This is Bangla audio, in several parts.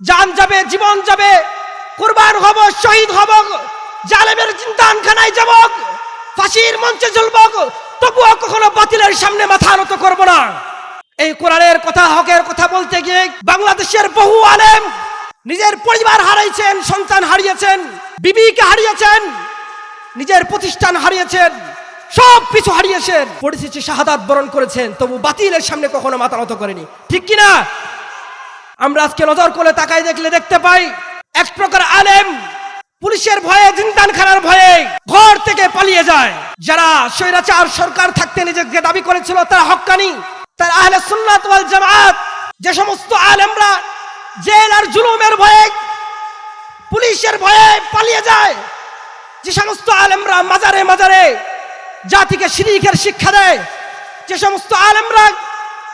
জান যাবে, জীবন যাবে। কুরবান হব, শহীদ হব। জালেমের চিন্তানখানায় যাব। ফাঁসির মঞ্চে ঝুলব তবুও কখনো বাতিলের সামনে মাথা নত করব না। এই কোরআনের কথা, হকের কথা বলতে গিয়ে বাংলাদেশের বহু আলেম নিজের পরিবার হারাইছেন, সন্তান হারিয়েছেন, বিবিকে হারিয়েছেন, নিজের প্রতিষ্ঠান হারিয়েছেন, সব কিছু হারিয়েছেন। পরিস্থিতি শাহাদাত বরণ করেছেন, তবু বাতিলের সামনে কখনো মাথা নত করেনি। ঠিক কিনা? আমরা আজকে নজর করে তাকাই দেখলে দেখতে পাই এক প্রকার আলেম পুলিশের ভয়ে জিন্দান খানার ভয়ে ঘর থেকে পালিয়ে যায়। যারা স্বৈরাচার সরকার থাকতে নিজেকে দাবি করেছিল, তারা হক্কানি তার আহলে সুন্নাত ওয়াল জামাত। যে সমস্ত আলেমরা জেল আর জুলুমের ভয়ে, পুলিশের ভয়ে পালিয়ে যায়। যে সমস্ত আলেমরা মাজারে মাজারে জাতিকে শিরিকের শিক্ষা দেয়। যে সমস্ত আলেমরা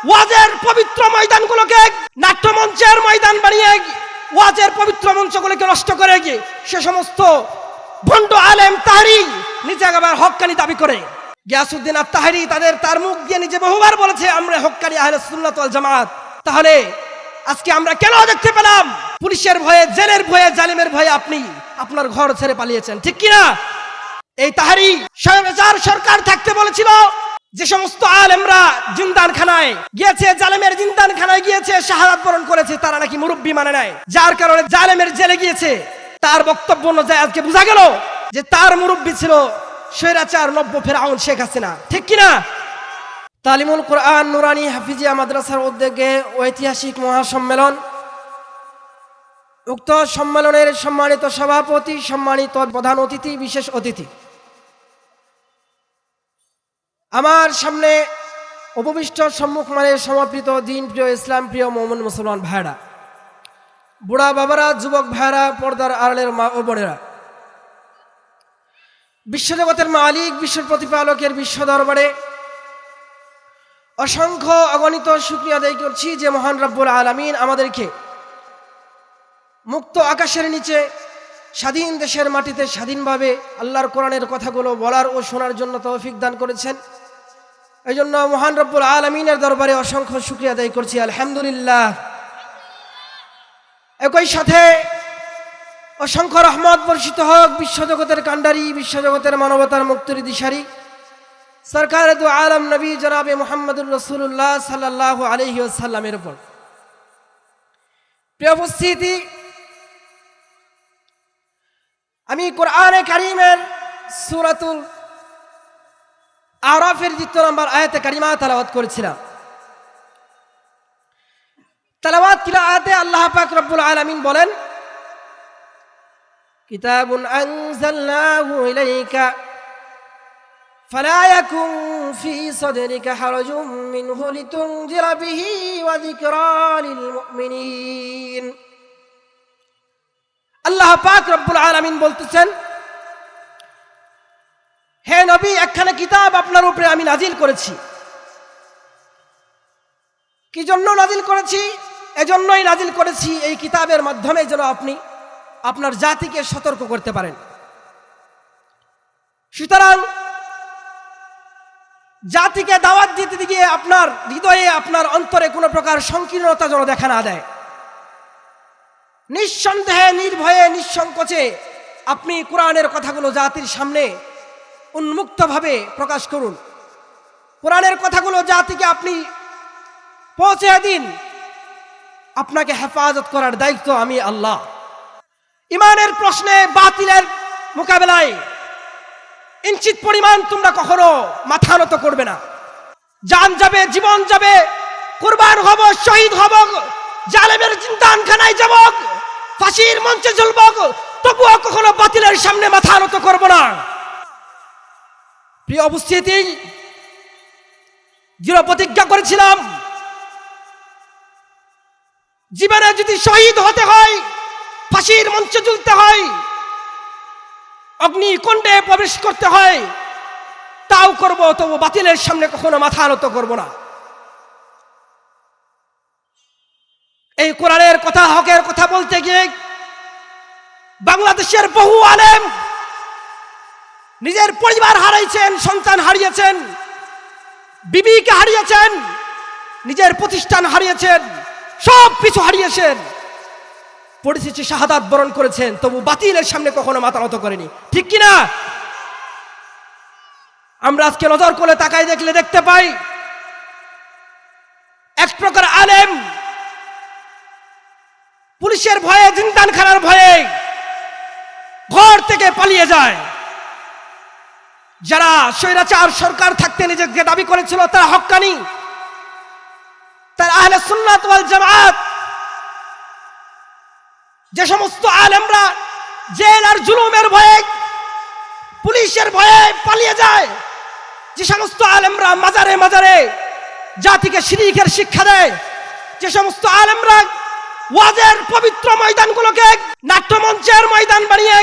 ওয়াজের পবিত্র ময়দানগুলোকে নাট্যমঞ্চের ময়দান বানিয়ে ওয়াজের পবিত্র মঞ্চগুলোকে নষ্ট করে গিয়ে সে সমস্ত ভণ্ড আলেম তাহারি নিজে আবার হক্কানি দাবি করে। গিয়াসুদ্দিন আর তাহারি তাদের তার মুখ দিয়ে নিজে বহুবার বলেছে, আমরা হকানি আহলে সুন্নাত জামাত। তাহলে আজকে আমরা কেন দেখতে পেলাম? পুলিশের ভয়ে, জেলের ভয়ে, জালিমের ভয়ে আপনি আপনার ঘর ছেড়ে পালিয়েছেন। ঠিক কিনা? এই তাহারি সরকার থাকতে বলেছিল যে সমস্ত আলেমরা জিন্দান খানায় গিয়েছে, জালেমের জিন্দান খানায় গিয়েছে, শাহাদাত বরণ করেছে, তারা নাকি মুরব্বী মানে নাই। যার কারণে জালেমের জেলে গিয়েছে, তার বক্তব্য অনুযায়ী আজকে বোঝা গেল যে তার মুরব্বী ছিল নব্য শেখ হাসিনা। ঠিক কিনা? তালিমুল কোরআন নুরানি হাফিজিয়া মাদ্রাসার উদ্যোগে ঐতিহাসিক মহাসম্মেলন। উক্ত সম্মেলনের সম্মানিত সভাপতি, সম্মানিত প্রধান অতিথি, বিশেষ অতিথি। আমার সামনে উপবিষ্ট সম্মুখ মানে সমর্পিত দিন প্রিয় ইসলাম, প্রিয় মোহাম্মদ মুসলমান ভাইরা বুড়া বাবারা, যুবক ভাইরা পর্দার আড়ালের মা ও বোনেরা বিশ্বজগতের মালিক বিশ্ব প্রতিপালকের বিশ্ব দরবারে অসংখ্য অগণিত শুক্রিয়া আদায় করছি যে মহান রব্বুল আলমিন আমাদেরকে মুক্ত আকাশের নিচে, স্বাধীন দেশের মাটিতে স্বাধীনভাবে আল্লাহর কোরআনের কথাগুলো বলার ও শোনার জন্য তৌফিক দান করেছেন। এই জন্য মহান রব্বুল আলমিনের দরবারে অসংখ্য শুক্রিয়া আদায় করছি, আলহামদুলিল্লাহ। একই সাথে অসংখ্য রহমত বর্ষিত হোক বিশ্বজগতের কাণ্ডারি, বিশ্বজগতের মানবতার মুক্তির দিশারি। সরকার আলম নবী জনাবে মোহাম্মদুর রসুল্লাহ সাল্লাহ আলহি সাল্লামের উপর। প্রিয় উপস্থিতি, আমি কোরআনে কারিমের সুরাতুল আরফের দ্বিতীয় নম্বর আয়াতে কারিমা তালাবাত করেছিলাম তালাবাত কিলা আয়াতে আল্লাহ পাক রব্বুল আলামিন বলেন কিতাবুন আনজালনাহু ইলাইকা فلا يكن في صدرك حرج منه لتنذر به وذكرى للمؤمنين আল্লাহ পাক রব্বুল আলামিন বলতেছেন হে নবী, একখানা কিতাব আপনার উপরে আমি নাজিল করেছি। কি জন্য নাজিল করেছি? এজন্যই নাজিল করেছি এই কিতাবের মাধ্যমে যেন আপনি আপনার জাতিকে সতর্ক করতে পারেন। সুতরাং জাতিকে দাওয়াত দিতে গিয়ে আপনার হৃদয়ে, আপনার অন্তরে কোনো প্রকার সংকীর্ণতা যেন দেখা না দেয়। নিঃসন্দেহে, নির্ভয়ে, নিঃসংকোচে আপনি কোরআনের কথাগুলো জাতির সামনে উন্মুক্তভাবে প্রকাশ করুন। কোরআনের কথাগুলো জাতিকে আপনি পৌঁছে দিন। আপনাকে হেফাজত করার দায়িত্ব আমি আল্লাহ। ইমানের প্রশ্নে বাতিলের মোকাবেলায় ইঞ্চিত পরিমাণ তোমরা কখনো মাথা নত করবে না। যান যাবে, জীবন যাবে, কুরবান হব, শহীদ হব, জালেমের চিন্তানখানায় যাব, ফাঁসির মঞ্চে ঝুলব, তবুও কখনো বাতিলের সামনে মাথা নত করব না। প্রিয় উপস্থিতি দৃঢ় প্রতিজ্ঞা করেছিলাম। জীবনে যদি শহীদ হতে হয়, ফাঁসির মঞ্চে ঝুলতে হয়, অগ্নিকুণ্ডে প্রবেশ করতে হয়, তাও করব, তবু বাতিলের সামনে কখনো মাথা আনত করব না। এই কোরআনের কথা, হকের কথা বলতে গিয়ে বাংলাদেশের বহু আলেম নিজের পরিবার হারাইছেন, সন্তান হারিয়েছেন, বিবিকে হারিয়েছেন, নিজের প্রতিষ্ঠান হারিয়েছেন, সব কিছু হারিয়েছেন। পরিস্থিতি শাহাদাত বরণ করেছেন, তবু বাতিলের সামনে কখনো মাথা নত করেনি। ঠিক কিনা? আমরা আজকে নজর করে তাকাই দেখলে দেখতে পাই, এক প্রকার আলেম পুলিশের ভয়ে জিন্দান খানার ভয়ে ঘর থেকে পালিয়ে যায়। যারা স্বৈরাচার সরকার থাকতে নিজেকে দাবি করেছিল, তারা হক্কানি তারা আহলে সুন্নাত জামাত, যে সমস্ত আলেমরা জেল আর জুলুমের ভয়ে, পুলিশের ভয়ে পালিয়ে যায়, যে সমস্ত আলেমরা মাজারে মাজারে জাতিকে শিরিকের শিক্ষা দেয়, যে সমস্ত আলেমরা ওয়াজের পবিত্র ময়দানগুলোকে নাট্যমঞ্চের ময়দান বানিয়ে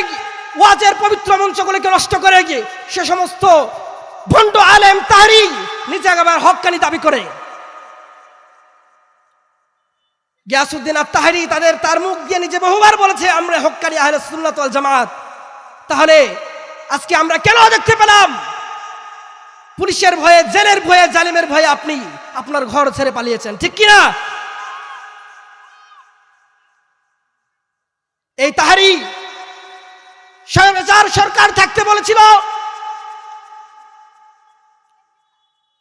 ওয়াজের পবিত্র মঞ্চগুলোকে নষ্ট করে গিয়ে সে সমস্ত ভণ্ড আলেম তাহারি নিজে আবার হকানি দাবি করে। গিয়াসুদ্দিন আত্মাহারি তাদের তার মুখ দিয়ে নিজে বহুবার বলেছে, আমরা হকানি আহলে সুন্নাত জামাত। তাহলে আজকে আমরা কেন দেখতে পেলাম? পুলিশের ভয়ে, জেলের ভয়ে, জালিমের ভয়ে আপনি আপনার ঘর ছেড়ে পালিয়েছেন। ঠিক কিনা? এই তাহারি স্বৈরাচার সরকার থাকতে বলেছিল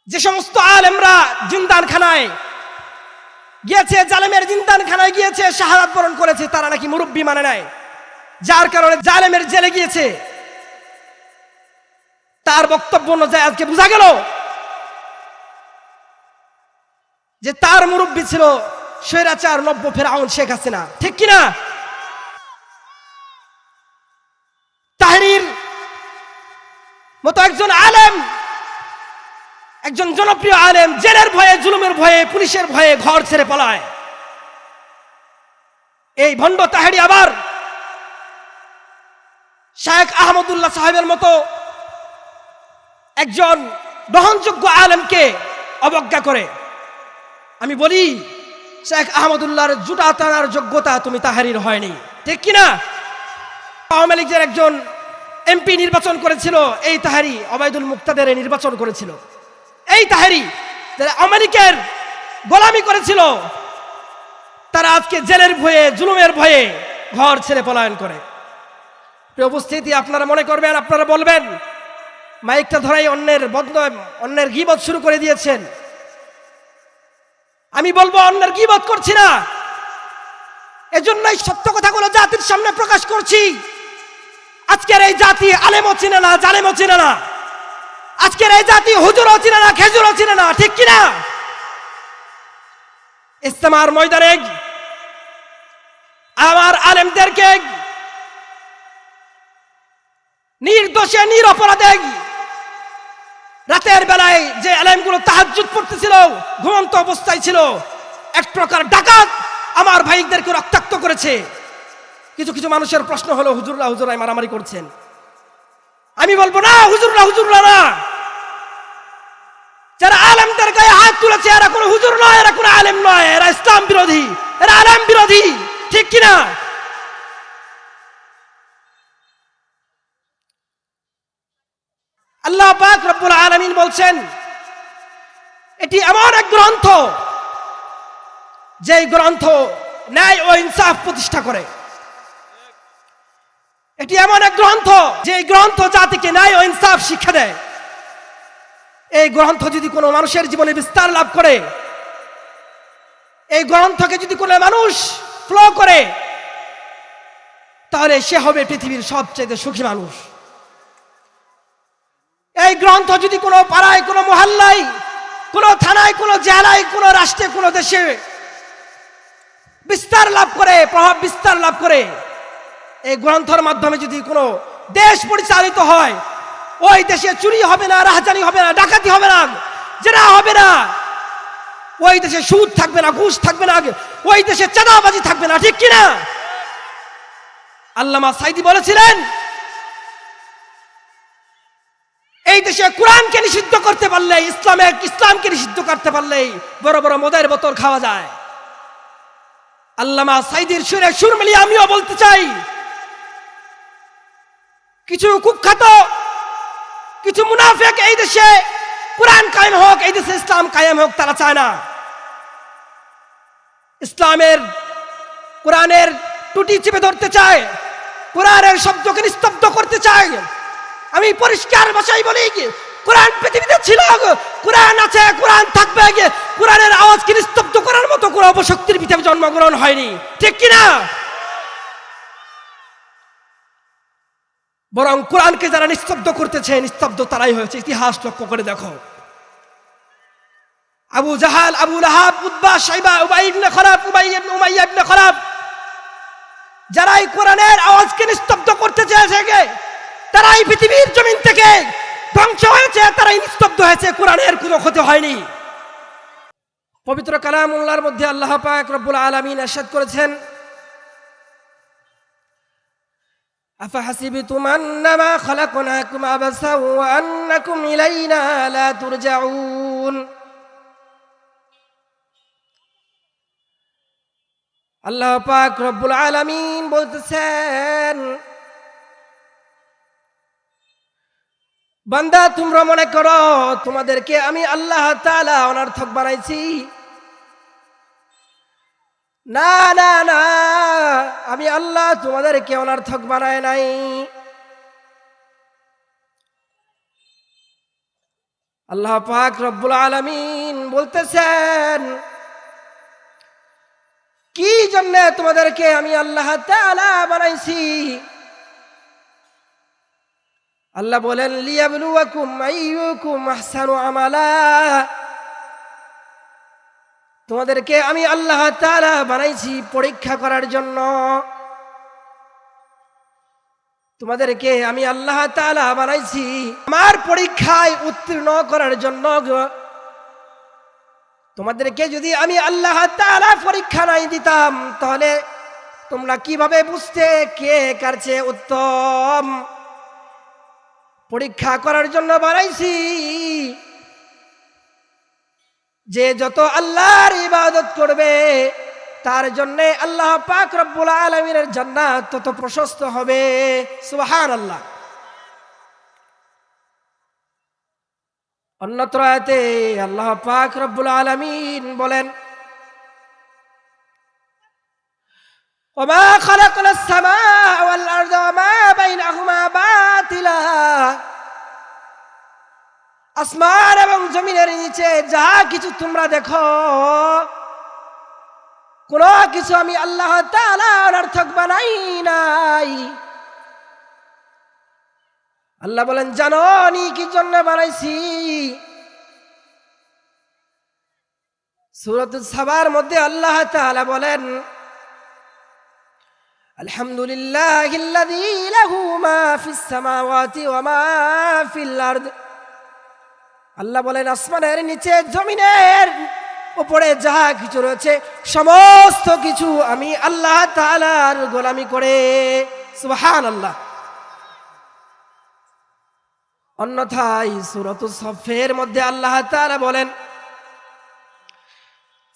যে সমস্ত আলেমরা জিন্দান খানায় গিয়েছে, জালেমের জিন্দান খানায় গিয়েছে, শাহাদাত বরণ করেছে, তারা নাকি মুরব্বী মানে নেয় যার কারণে জালেমের জেলে গিয়েছে। তার বক্তব্য অনুযায়ী আজকে বোঝা গেল যে তার মুরব্বী ছিল স্বৈরাচার নব্য ফেরাউন শেখ হাসিনা। ঠিক কিনা তাহরির মতো একজন আলেম, একজন জনপ্রিয় আলেম, জেলের ভয়ে, জুলুমের ভয়ে, পুলিশের ভয়ে ঘর ছেড়ে পলায়। এই ভণ্ড তাহারি আবার শায়েখ আহমদুল্লাহ সাহেবের মতো একজন গ্রহণযোগ্য আলেমকে অবজ্ঞা করে। আমি বলি শেখ আহমদুল্লাহর জুটা টানার যোগ্যতা তুমি তাহারির হয়নি। ঠিক কিনা? আওয়ামী লীগের একজন এমপি নির্বাচন করেছিল, এই তাহারি অবায়দুল মুক্তাদের নির্বাচন করেছিল। এই তাহারি যারা আমেরিকার গোলামি করেছিল, তারা আজকে জেলের ভয়ে, জুলুমের ভয়ে ঘর ছেড়ে পলায়ন করে। উপস্থিতি, আপনারা মনে করবেন, আপনারা বলবেন, মাইকটা ধরাই অন্যের বদন, অন্যের গিবত শুরু করে দিয়েছেন। আমি বলব, অন্যের গিবত করছি না। এজন্যই সত্য কথাগুলো জাতির সামনে প্রকাশ করছি। আজকের এই জাতি আলেমও চিনে না, জালেমও চিনে না। আজকের এই জাতি হুজুরও চিনে না, খেজুরও চিনে না, ঠিক কিনা? ইস্তেমার ময়দানে আমার আলেমদেরকে নির্দোষে, নিরপরাধে রাতের বেলায় যে আলেমগুলো তাহাজুদ পড়তেছিল, ঘুমন্ত অবস্থায় ছিল, এক প্রকার ডাকাত আমার ভাইদেরকে রক্তাক্ত করেছে। কিছু কিছু মানুষের প্রশ্ন হলো, হুজুররা, হুজুরাই মারামারি করছেন। আমি বলব, না, হুজুররা হুজুররা না। যারা আলেমদের গায়ে হাত তুলেছে, এরা কোনো হুজুর নয়, এরা কোনো আলেম নয়, এরা ইসলাম বিরোধী, এরা আলেম বিরোধী, ঠিক কিনা? আল্লাহ পাক রব্বুল আলামিন বলছেন, এটি এমন এক গ্রন্থ, যেই গ্রন্থ ন্যায় ও ইনসাফ প্রতিষ্ঠা করে। এটি এমন এক গ্রন্থ, যে গ্রন্থ জাতিকে ন্যায় ও ইনসাফ শিক্ষা দেয়। এই গ্রন্থ যদি কোনো মানুষের জীবনে বিস্তার লাভ করে, এই গ্রন্থকে যদি কোনো মানুষ ফ্লো করে, তাহলে সে হবে পৃথিবীর সবচেয়ে সুখী মানুষ। এই গ্রন্থ যদি কোনো পাড়ায়, কোনো মহল্লায়, কোনো থানায়, কোনো জেলায়, কোনো রাষ্ট্রে, কোনো দেশে বিস্তার লাভ করে, প্রভাব বিস্তার লাভ করে এই গ্রন্থের মাধ্যমে যদি কোনো দেশ পরিচালিত হয়, ওই দেশে চুরি হবে না, রাহাজানি হবে না, ডাকাতি হবে না যেটা হবে না। ওই দেশে সুদ থাকবে না, ঘুষ থাকবে না, ওই দেশে চাঁদাবাজি থাকবে না, ঠিক কিনা? আল্লামা সাইদি বলেছিলেন, এই দেশে কোরআনকে নিষিদ্ধ করতে পারলে, ইসলামে ইসলামকে নিষিদ্ধ করতে পারলেই বড় বড় মদের বোতল খাওয়া যায়। আল্লামা সাইদির সুরে সুর মিলিয়ে আমিও বলতে চাই কিছু কুখ্যাত, কিছু মুনাফেক এই দেশে কোরআন কায়েম হোক, এই দেশে ইসলাম কায়েম হোক, তারা চায় না। ইসলামের, কোরআনের টুটি চেপে ধরতে চায়, কোরআনের শব্দকে নিস্তব্ধ করতে চায়। আমি পরিষ্কার ভাষায় বলি কোরআন পৃথিবীতে ছিল, কোরআন আছে, কোরআন থাকবে কোরআনের আওয়াজকে নিস্তব্ধ করার মতো কোনো অপশক্তির পৃথিবী জন্মগ্রহণ হয়নি। ঠিক কিনা? বরং কোরআনকে যারা নিস্তব্ধ করতেছে, নিস্তব্ধ তারাই হয়েছে। ইতিহাস লক্ষ্য করে দেখো। আবু জাহাল, আবু লাহাব উদ্বা সাইবা কোরআনের আওয়াজকে নিস্তব্ধ করতে চেয়েছে তারাই পৃথিবীর জমিন থেকে ধ্বংস হয়েছে, তারাই নিস্তব্ধ হয়েছে। কোরআনের কোনো ক্ষতি হয়নি। পবিত্র কালাম কালামুল্লাহর মধ্যে আল্লাহ পাক রব্বুল আলামিন এরশাদ করেছেন أفحسبتم أنما خلقناكم عبثا وأنكم إلينا لا ترجعون আল্লাহ পাক রব্বুল আলামিন বলতেছেন বান্দা তোমরা মনে করো তোমাদেরকে আমি আল্লাহ তাআলা অনর্থক বানাইছি না না না, আমি আল্লাহ তোমাদেরকে অনর্থক বানায় নাই। আল্লাহ পাক রব্বুল আলামিন বলতেছেন, কি জন্য তোমাদেরকে আমি আল্লাহ তাআলা বানাইছি? আল্লাহ বলেন, লিয়াবলুয়াকুম আইয়ুকুম আহসানু আমালা। তোমাদেরকে আমি আল্লাহ তাআলা বানাইছি পরীক্ষা করার জন্য। তোমাদেরকে আমি আল্লাহ তাআলা বানাইছি আমার পরীক্ষায় উত্তীর্ণ করার জন্য তোমাদেরকে যদি আমি আল্লাহ তালা পরীক্ষা নাই দিতাম, তাহলে তোমরা কীভাবে বুঝতে কে কার চেয়ে উত্তম? পরীক্ষা করার জন্য বানাইছি। যে যত আল্লাহর ইবাদত করবে তার জন্য আল্লাহ পাক রব্বুল আলমিনের জান্নাত তত প্রশস্ত হবে সুবাহান আল্লাহ অন্যত্র আয়াতে আল্লাহ পাক রব্বুল আলমিন বলেন وما خلقنا السماء والأرض وما بينهما باطلا আসমান এবং জমিনের নিচে যা কিছু তোমরা দেখো, কোন কিছু আমি আল্লাহ অনর্থক বানাই নাই। আল্লাহ বলেন, জানো নি কি জন্য বানাইছি? সুরত সাবার মধ্যে আল্লাহ তাআলা বলেন, আলহামদুলিল্লাহ লাহু মা ফিস সামাওয়াতি ওয়া মা ফিল আল্লাহ বলেন আসমানের নিচে জমিনের উপরে যাহা কিছু রয়েছে সমস্ত কিছু আমি আল্লাহ তাআলার গোলামি করে সুবহান আল্লাহ অন্যথায় সুরত সফের মধ্যে আল্লাহ তাআলা বলেন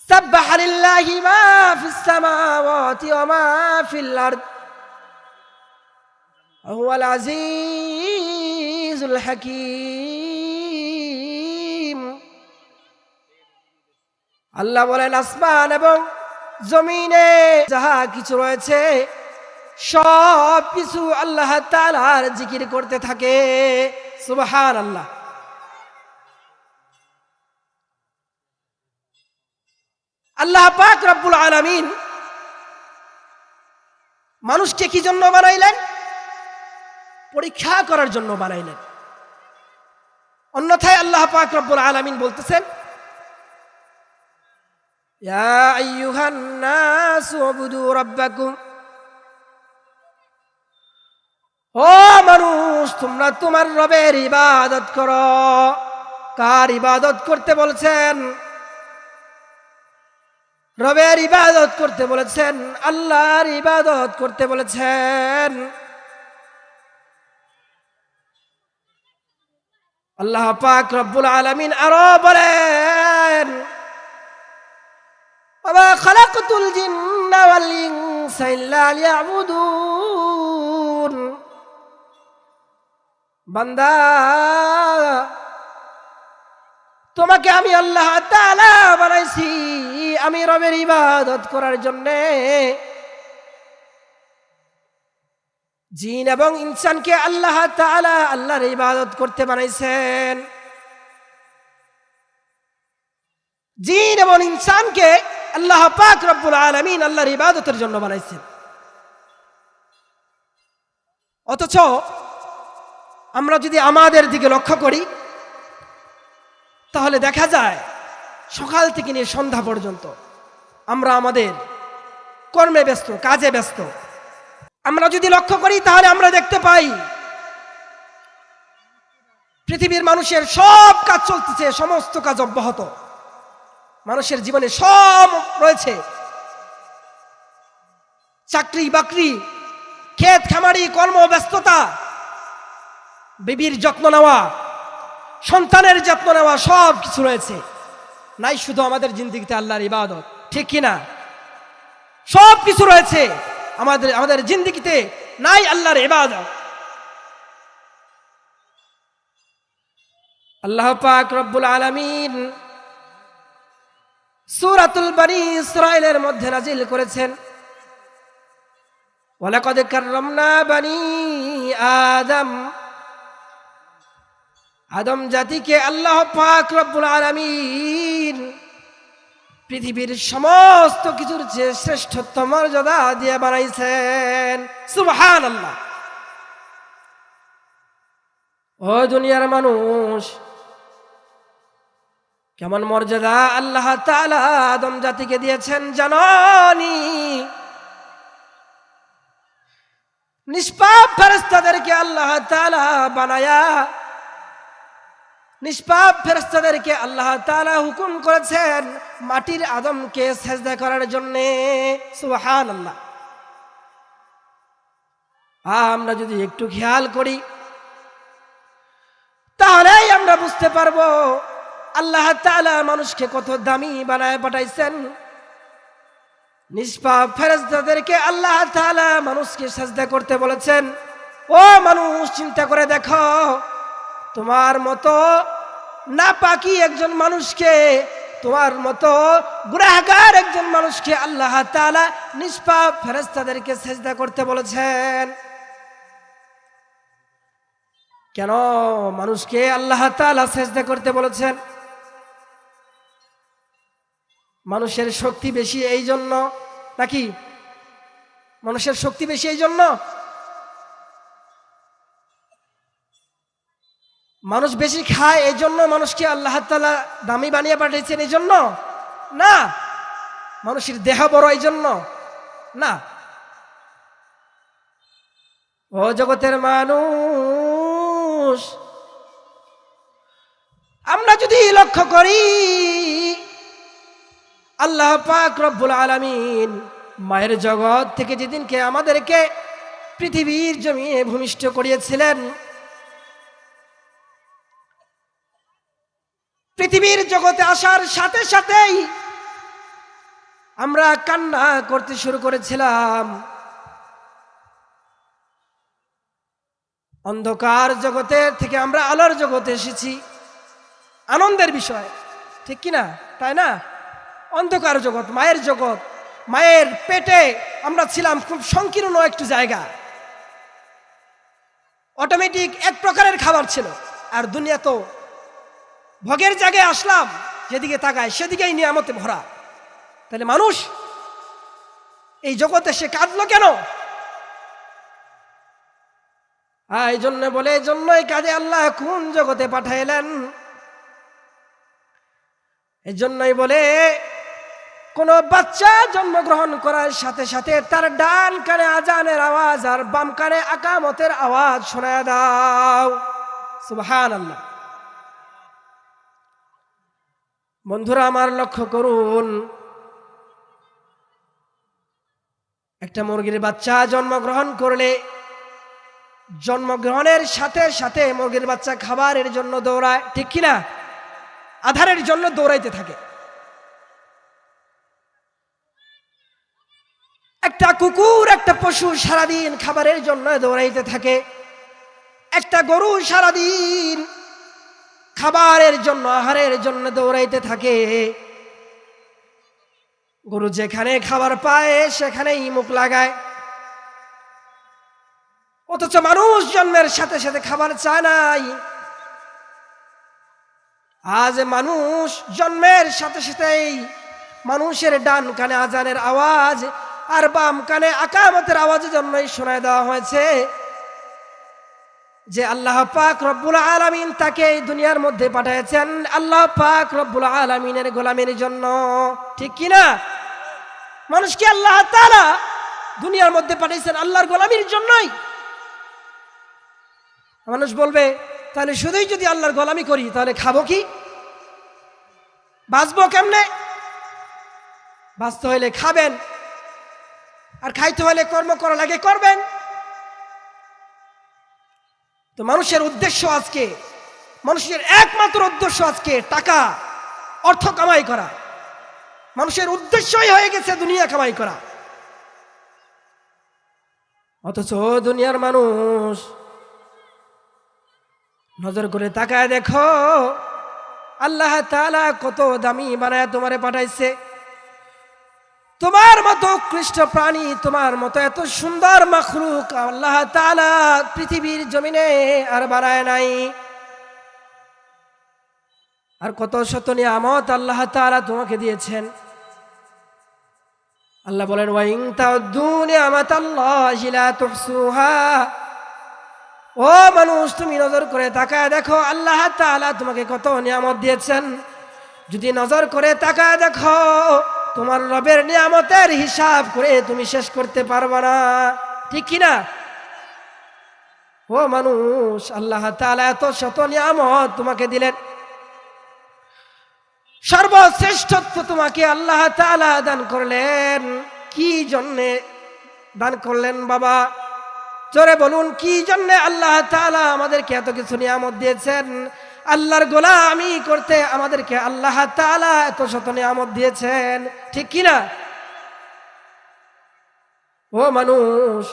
سبح لله ما في السماوات وما في الأرض وهو العزيز الحكيم আল্লাহ বলেন, আসমান এবং জমিনে যাহা কিছু রয়েছে সব কিছু আল্লাহ তালার জিকির করতে থাকে। সুবহান আল্লাহ আল্লাহ পাক রব্বুল আলামিন মানুষকে কি জন্য বানাইলেন? পরীক্ষা করার জন্য বানাইলেন। অন্যথায় আল্লাহ পাক রব্বুল আলামিন বলতেছেন ইয়া আইয়ুহান নাস উবুদু রাব্বাকুম ও মানুষ, তোমরা তোমার রবের ইবাদত করো। কার ইবাদত করতে বলছেন? রবের ইবাদত করতে বলেছেন, আল্লাহর ইবাদত করতে বলেছেন। আল্লাহ পাক রব্বুল আলামিন আরও বলেন وما خلقت الجن والإنس إلا ليعبدون বান্দা তোমাকে আমি আল্লাহ তাআলা বানাইছি আমি রবের ইবাদত করার জন্যে জিন এবং ইনসানকে আল্লাহ তাআলা আল্লাহর ইবাদত করতে বানাইছেন জিন এবং ইনসানকে আল্লাহ পাক রব্বুল আলামিন আল্লাহর ইবাদতের জন্য বানাইছেন। অথচ আমরা যদি আমাদের দিকে লক্ষ্য করি, তাহলে দেখা যায় সকাল থেকে নিয়ে সন্ধ্যা পর্যন্ত আমরা আমাদের কর্মে ব্যস্ত, কাজে ব্যস্ত। আমরা যদি লক্ষ্য করি, তাহলে আমরা দেখতে পাই পৃথিবীর মানুষের সব কাজ চলতেছে, সমস্ত কাজ অব্যাহত। মানুষের জীবনে সব রয়েছে। চাকরি, বাকরি, ক্ষেত, খামারি, কর্ম, ব্যস্ততা, বিবির যত্ন নেওয়া, সন্তানের যত্ন নেওয়া, সব কিছু রয়েছে। নাই শুধু আমাদের জিন্দিগিতে আল্লাহর ইবাদত, ঠিক কিনা সব কিছু রয়েছে আমাদের আমাদের জিন্দিগিতে নাই আল্লাহর ইবাদত। আল্লাহ পাক রব্বুল আলামিন সূরাতুল বনি ইসরায়েলের মধ্যে নাজিল করেছেন। ওয়ালাকাদ কাররামনা বনি আদম। আদম জাতিকে আল্লাহ পাক রব্বুল আলামিন পৃথিবীর সমস্ত কিছুর যে শ্রেষ্ঠত্ব মর্যাদা দিয়ে বানাইছেন। সুবহান আল্লাহ ও দুনিয়ার মানুষ কেমন মর্যাদা? আল্লাহ আদম জাতিকে দিয়েছেন জাননি। নিষ্পাপ ফেরেস্তাদেরকে আল্লাহ বানায়া, নিষ্পাপ ফেরেস্তাদেরকে আল্লাহ তাআলা হুকুম করেছেন মাটির আদমকে সেজদা করার জন্যে। সুহান আল্লাহ আমরা যদি একটু খেয়াল করি, তাহলেই আমরা বুঝতে পারব আল্লাহ তাআলা মানুষকে কত দামি বানায় পাঠাইছেন। নিষ্পাপ ফেরেস্তাদেরকে আল্লাহ তাআলা মানুষকে সাজদা করতে বলেছেন। ও মানুষ, চিন্তা করে দেখো, তোমার মতো না পাকি একজন মানুষকে, তোমার মতো গুনাহগার একজন মানুষকে আল্লাহ তাআলা নিষ্পাপ ফেরেস্তাদেরকে সেজদা করতে বলেছেন। কেন মানুষকে আল্লাহ তাআলা সেজদা করতে বলেছেন? মানুষের শক্তি বেশি এই জন্য নাকি মানুষের শক্তি বেশি এই জন্য মানুষ বেশি খায় এই জন্য মানুষকে আল্লাহ তালা দামি বানিয়ে পাঠিয়েছেন এই জন্য না। মানুষের দেহ বড় এই জন্য না। ও জগতের মানুষ, আমরা যদি লক্ষ্য করি আল্লাহ পাক রব্বুল আলামিন মায়ের জগৎ থেকে যেদিনকে আমাদেরকে পৃথিবীর জমিয়ে ভূমিষ্ঠ করিয়েছিলেন, পৃথিবীর জগতে আসার সাথে সাথেই আমরা কান্না করতে শুরু করেছিলাম। অন্ধকার জগতে থেকে আমরা আলোর জগতে এসেছি। আনন্দের বিষয়, ঠিক কি না তাই না? অন্ধকার জগৎ মায়ের জগৎ। মায়ের পেটে আমরা ছিলাম খুব সংকীর্ণ একটু জায়গা। অটোমেটিক এক প্রকারের খাবার ছিল। আর দুনিয়া তো ভোগের জায়গায় আসলাম যেদিকে তাকায় সেদিকেই নিয়ামতে ভরা। তাহলে মানুষ এই জগতে সে কাঁদলো কেন? আহ, এই জন্য বলে এই জন্যই কাজে আল্লাহ কোন জগতে পাঠাইলেন? এই জন্যই বলে কোন বাচ্চা জন্মগ্রহণ করার সাথে সাথে তার ডান কানে আজানের আওয়াজ আর বাম কানে আকামতের আওয়াজ শোনায় দাও। সুবহান আল্লাহ বন্ধুরা, আমার লক্ষ্য করুন, একটা মুরগির বাচ্চা জন্মগ্রহণ করলে জন্মগ্রহণের সাথে সাথে মুরগির বাচ্চা খাবারের জন্য দৌড়ায়, ঠিক কিনা? আধারের জন্য দৌড়াইতে থাকে। একটা কুকুর, একটা পশু সারাদিন খাবারের জন্য দৌড়াইতে থাকে। একটা গরু সারাদিন খাবারের জন্য, আহারের জন্য দৌড়াইতে থাকে। গরু যেখানে খাবার পায়, সেখানেই মুখ লাগায়। অথচ মানুষ জন্মের সাথে সাথে খাবার চায় নাই। আজ মানুষ জন্মের সাথে সাথেই মানুষের ডান কানে আজানের আওয়াজ আর বাম কানে আকামতের আওয়াজের জন্যই শোনায় দেওয়া হয়েছে যে আল্লাহ পাক রব্বুল আলমিন তাকে এই দুনিয়ার মধ্যে পাঠিয়েছেন। আল্লাহ পাক রব্বুল আলমিনের গোলামের জন্য। ঠিক কিনা মানুষকে আল্লাহ তারা দুনিয়ার মধ্যে পাঠিয়েছেন আল্লাহর গোলামির জন্যই? মানুষ বলবে, তাহলে শুধুই যদি আল্লাহর গোলামি করি, তাহলে খাব কি? বাঁচবো কেমনে? বাঁচতে হইলে খাবেন। আর খাইতে হলে কর্ম করা লাগে, করবেন। তো মানুষের উদ্দেশ্য আজকে, মানুষের একমাত্র উদ্দেশ্য আজকে টাকা, অর্থ কামাই করা। মানুষের উদ্দেশ্যই হয়ে গেছে দুনিয়া কামাই করা। অথচ দুনিয়ার মানুষ, নজর করে তাকায় দেখো, আল্লাহ তালা কত দামি বানায় তোমারে পাঠাইছে। তোমার মতো কৃষ্ণ প্রাণী, তোমার মতো এত সুন্দর মখলুক আল্লাহ তাআলা পৃথিবীর জমিনে আর বানায় নাই। আর কত শত নিয়ামত আল্লাহ তালা তোমাকে দিয়েছেন। আল্লাহ বলেন ওয়াইং লা তুহসুহা। ও মানুষ, তুমি নজর করে তাকায় দেখো, আল্লাহ তাআলা তোমাকে কত নিয়ামত দিয়েছেন। যদি নজর করে তাকায় দেখো তোমার রবের নিয়ামতের হিসাব করে তুমি শেষ করতে পারবে না। ঠিক কিনা ও মানুষ, আল্লাহ এত শত নিয়ামত তোমাকে দিলেন। সর্বশ্রেষ্ঠত্ব তোমাকে আল্লাহ দান করলেন। কি জন্যে দান করলেন বাবা? জোরে বলুন, কি জন্যে আল্লাহ আমাদেরকে এত কিছু নিয়ামত দিয়েছেন? আল্লাহর গোলামি করতে আমাদেরকে আল্লাহ তাআলা এত শত নিয়ামত দিয়েছেন। ঠিক কি না ও মানুষ,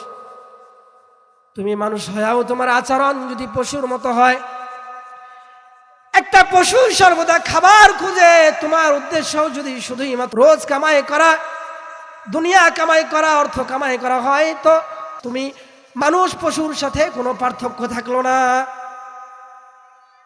তুমি মানুষ হয়াও তোমার আচরণ যদি পশুর মতো হয়, একটা পশু সর্বদা খাবার খুঁজে তোমার উদ্দেশ্য যদি শুধুই মাত্র রোজ কামাই করা, দুনিয়া কামাই করা, অর্থ কামাই করা হয়, তো তুমি মানুষ পশুর সাথে কোনো পার্থক্য থাকল না।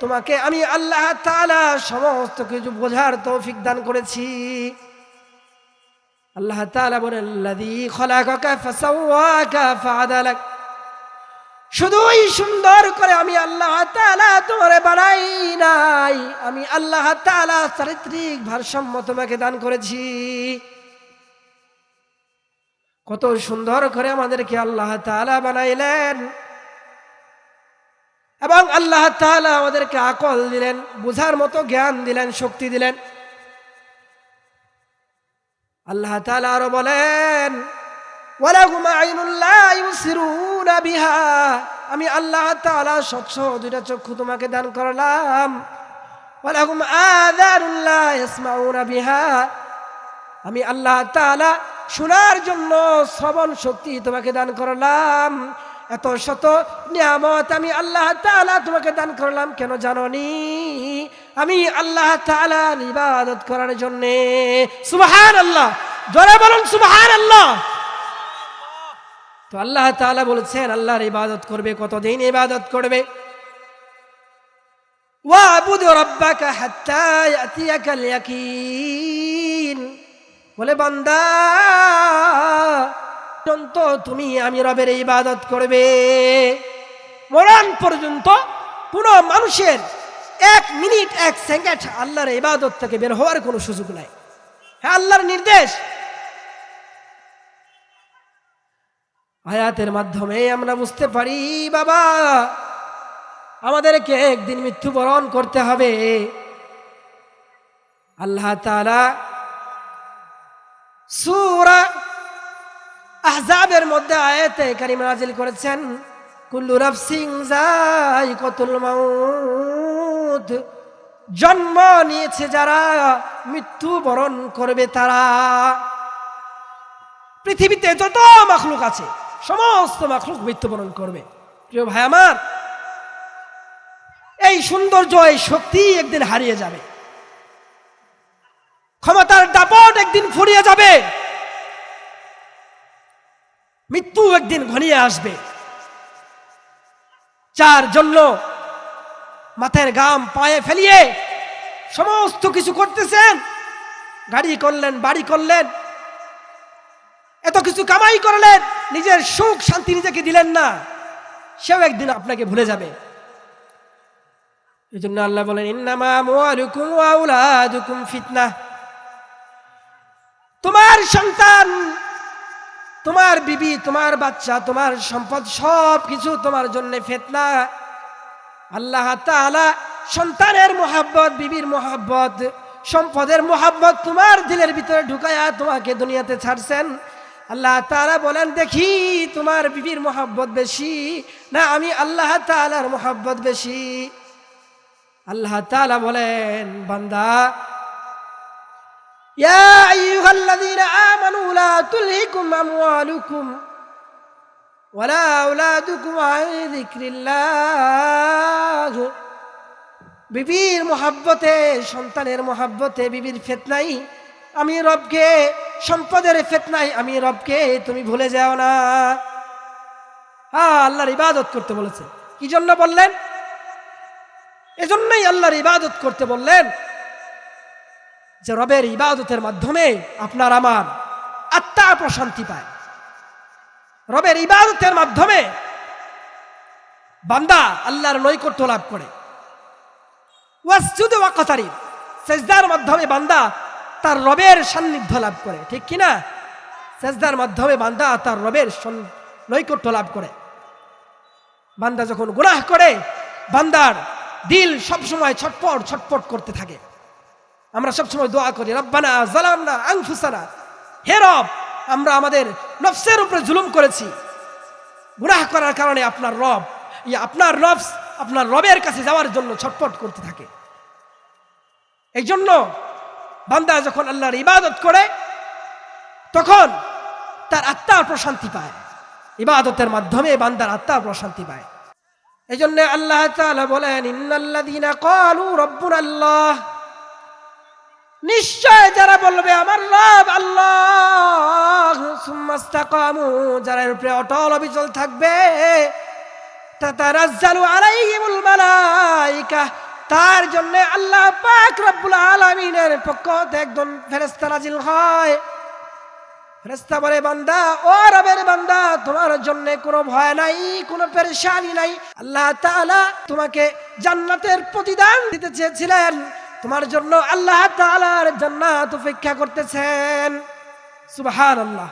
তোমাকে আমি আল্লাহ তাআলা সমস্ত কিছু বোঝার তৌফিক দান করেছি। আল্লাহ ফাআদালাক। শুধুই সুন্দর করে আমি আল্লাহ তাআলা তোমারে বানাই নাই, আমি আল্লাহ চারিত্রিক ভারসাম্য তোমাকে দান করেছি। কত সুন্দর করে আমাদেরকে আল্লাহ বানাইলেন। এবং আল্লাহ তাআলা আমাদেরকে আকল দিলেন, বুঝার মতো জ্ঞান দিলেন, শক্তি দিলেন। আল্লাহ তাআলা আরও বলেন আমি আল্লাহ স্বচ্ছ দুইটা চক্ষু তোমাকে দান করলাম। আমি আল্লাহ শোনার জন্য শ্রবণ শক্তি তোমাকে দান করলাম। এত শত নিয়ামত আমি আল্লাহ তাআলা তোমাকে দান করলাম, কেন জাননি? আমি আল্লাহ তাআলার ইবাদত করার জন্য। সুবহান আল্লাহ জোরে বলুন সুবহান আল্লাহ তো আল্লাহ তাআলা বলছেন, আল্লাহর ইবাদত করবে, কতদিন ইবাদত করবে? বলে, বান্দা পর্যন্ত তুমি আমি রবের ইবাদত করবে। মরণ পর্যন্ত কোনো মানুষের এক মিনিট, এক সেকেন্ড আল্লাহর ইবাদত থেকে বের হওয়ার কোনো সুযোগ নাই। হ্যাঁ আল্লাহর নির্দেশ। আয়াতের মাধ্যমে আমরা বুঝতে পারি, বাবা, আমাদেরকে একদিন মৃত্যুবরণ করতে হবে। আল্লাহ সূরা আহজাবের মধ্যে আয়াতে কারিমা নাজিল করেছেন, কুল্লু নাফসিন যায়িকাতুল মাউত। ইয়ামুত জন্ম নিয়েছে যারা, মৃত্যু বরণ করবে তারা। পৃথিবীতে যত মাখলুক আছে, সমস্ত মাখলুক মৃত্যুবরণ করবে। প্রিয় ভাই আমার, এই সৌন্দর্য, এই শক্তি একদিন হারিয়ে যাবে। ক্ষমতার দাপট একদিন ফুরিয়ে যাবে। মৃত্যু একদিন ঘনিয়ে আসবে। যার জন্য মাথার গাম পায়ে ফেলিয়ে সমস্ত কিছু করতেছেন। গাড়ি করলেন, বাড়ি করলেন। এত কিছু কামাই করলেন, নিজের সুখ শান্তি নিজেকে দিলেন না। সেও একদিন আপনাকে ভুলে যাবে। এই জন্য আল্লাহ বলেন তোমার সন্তান তোমার বিবি, তোমার বাচ্চা, তোমার সম্পদ সব কিছু তোমার জন্য ফেতনা। আল্লাহ তাআলা সন্তানের মোহাব্বত, বিবির মোহাব্বত, সম্পদের মোহাব্বত তোমার দিলের ভিতরে ঢুকায়া তোমাকে দুনিয়াতে ছাড়ছেন। আল্লাহ তাআলা বলেন, দেখি তোমার বিবির মোহাব্বত বেশি না আমি আল্লাহ তাআলার মোহাব্বত বেশি? আল্লাহ তাআলা বলেন, বান্দা يا أيها الذين آمنوا لا تلهكم أموالكم ولا أولادكم عن ذكر الله বিবির মোহাব্বতে সন্তানের মোহাব্বতে বিবির ফেতনাই আমি রবকে সম্পদের ফেতনাই আমি রবকে তুমি ভুলে যাও না হ্যাঁ আল্লাহর ইবাদত করতে বলেছে কি জন্য বললেন এজন্যই আল্লাহর ইবাদত করতে বললেন যে রবের ইবাদতের মাধ্যমে আপনার আমার আত্মা প্রশান্তি পায়। রবের ইবাদতের মাধ্যমে বান্দা আল্লাহর নৈকট্য লাভ করে। ওয়াসজুদ সেজদার মাধ্যমে বান্দা তার রবের সান্নিধ্য লাভ করে, ঠিক কি না? সেজদার মাধ্যমে বান্দা তার রবের নৈকট্য লাভ করে। বান্দা যখন গুনাহ করে, বান্দার দিল সবসময় ছটপট ছটপট করতে থাকে। আমরা সবসময় দোয়া করি, রব্বানা জালামনা আনফুসানা। হে রব, আমরা আমাদের নফসের উপরে জুলুম করেছি। গুনাহ করার কারণে আপনার রব ইয়ে আপনার নফস আপনার রবের কাছে যাওয়ার জন্য ছটপট করতে থাকে। এই জন্য বান্দা যখন আল্লাহর ইবাদত করে, তখন তার আত্মা প্রশান্তি পায়। ইবাদতের মাধ্যমে বান্দার আত্মা প্রশান্তি পায়। এই জন্য আল্লাহ বলেন, ইন্নাল্লাযীনা ক্বালু রাব্বুনাল্লাহ। নিশ্চয় যারা বলবে, আমার রব আল্লাহ। যারা এর উপরে অটল অবিচল থাকবে তার জন্য আল্লাহ পাক রব্বুল আলামিনের পক্ষ একজন ফেরেশতা নাজিল হয়। ফেরেশতা বলে, বান্দা, ও রবের বান্দা, তোমার জন্য কোনো ভয় নাই, কোনো পেরেশানি নাই। আল্লাহ তাআলা তোমাকে জান্নাতের প্রতিদান দিতে চেয়েছিলেন। তোমার জন্য আল্লাহ তালার জান্নাত অপেক্ষা করতেছেন। সুবহানাল্লাহ।